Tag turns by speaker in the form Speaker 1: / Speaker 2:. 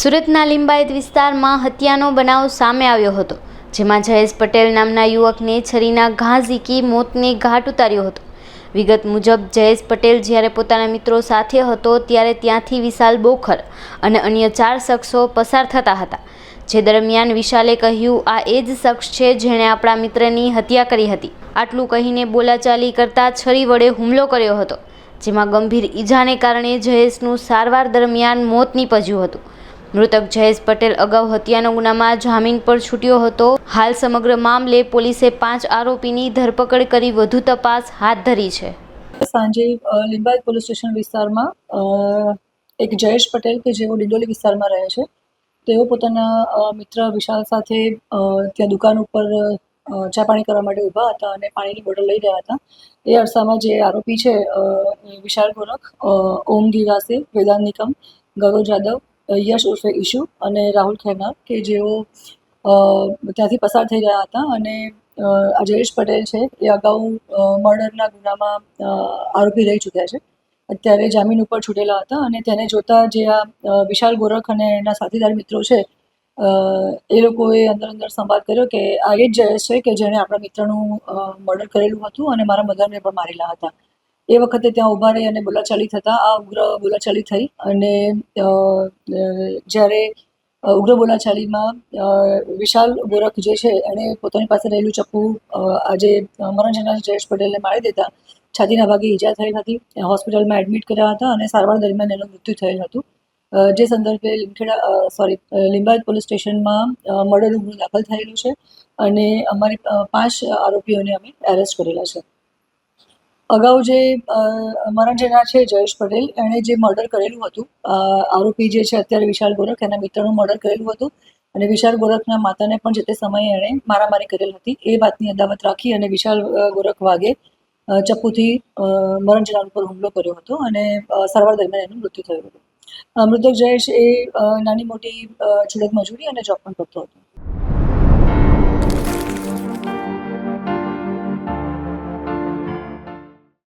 Speaker 1: સુરતના લિંબાયત વિસ્તારમાં હત્યાનો બનાવ સામે આવ્યો હતો, જેમાં જયેશ પટેલ નામના યુવકને છરીના ઘા ઝીકી મોતને ઘાટ ઉતાર્યો હતો. વિગત મુજબ, જયેશ પટેલ જ્યારે પોતાના મિત્રો સાથે હતો ત્યારે ત્યાંથી વિશાલ બોખર અને અન્ય ચાર શખ્સો પસાર થતા હતા, જે દરમિયાન વિશાલે કહ્યું, આ એ જ શખ્સ છે જેણે આપણા મિત્રની હત્યા કરી હતી. આટલું કહીને બોલાચાલી કરતા છરી વડે હુમલો કર્યો હતો, જેમાં ગંભીર ઈજાને કારણે જયેશનું સારવાર દરમિયાન મોત નીપજ્યું હતું. મૃતક જયેશ પટેલ અગાઉ હત્યાના ગુનામાં જામીન પર છૂટ્યો હતો. હાલ સમગ્ર મામલે પોલીસે પાંચ આરોપીની ધરપકડ કરી વધુ તપાસ હાથ ધરી છે.
Speaker 2: સાંજે લિંબાયત પોલીસ સ્ટેશન વિસ્તારમાં એક જયેશ પટેલ કે જેઓ ડિંડોલી વિસ્તારમાં રહે છે, તેઓ પોતાના મિત્ર વિશાલ સાથે ત્યાં દુકાન ઉપર ચા પાણી કરવા માટે ઊભા હતા અને પાણીની બોટલ લઈ રહ્યા હતા. એ અરસામાં જે આરોપી છે વિશાળ ગોરખ ઓમ ગીરાસે વેદાંત નિકમ ગૌરવ જાદવ યશ ઉર્ફે ઈશુ અને રાહુલ ખેના કે જેઓ ત્યાંથી પસાર થઈ રહ્યા હતા અને આ જયેશ પટેલ છે એ અગાઉ મર્ડરના ગુનામાં આરોપી રહી ચૂક્યા છે. અત્યારે જામીન ઉપર છૂટેલા હતા અને તેને જોતા જે આ વિશાલ ગોરખ અને એના સાથીદાર મિત્રો છે એ લોકોએ અંદર અંદર સંવાદ કર્યો કે આ એ જ જયેશ છે કે જેણે આપણા મિત્રનું મર્ડર કરેલું હતું અને મારા મધરને પણ મારેલા હતા. એ વખતે ત્યાં ઊભા રહી અને બોલાચાલી થતાં આ ઉગ્ર બોલાચાલી થઈ અને જ્યારે ઉગ્ર બોલાચાલીમાં વિશાલ ગોરખ જે છે એણે પોતાની પાસે રહેલું ચપ્પુ આજે મરણ જનાર જયેશ પટેલને મારી દેતા, છાતીના ભાગે ઈજા થઈ હતી હોસ્પિટલમાં એડમિટ કર્યા હતા અને સારવાર દરમિયાન એનું મૃત્યુ થયેલ હતું. જે સંદર્ભે લીમખેડા સોરી લિંબાયત પોલીસ સ્ટેશનમાં મર્ડર ગુનો દાખલ થયેલો છે અને અમારી પાંચ આરોપીઓને અમે એરેસ્ટ કરેલા છે. અગાઉ જે અમારા જનાર છે જયેશ પટેલ એણે જે મર્ડર કરેલું હતું આરોપી જે છે અત્યારે વિશાલ ગોરખ એના મિત્રનું મર્ડર કરેલું હતું. અને વિશાલ ગોરખના માતાને પણ જે તે સમયે એણે મારામારી કરેલ હતી. એ વાતની અદાવત રાખી અને વિશાલ ગોરખ વાગે ચપ્પુથી અ, મરણ જનાર ઉપર હુમલો કર્યો હતો અને સારવાર દરમિયાન એનું મૃત્યુ થયું હતું. મૃતક જયેશ એ નાની મોટી છૂટક મજૂરી અને જોબ પણ કરતો હતો.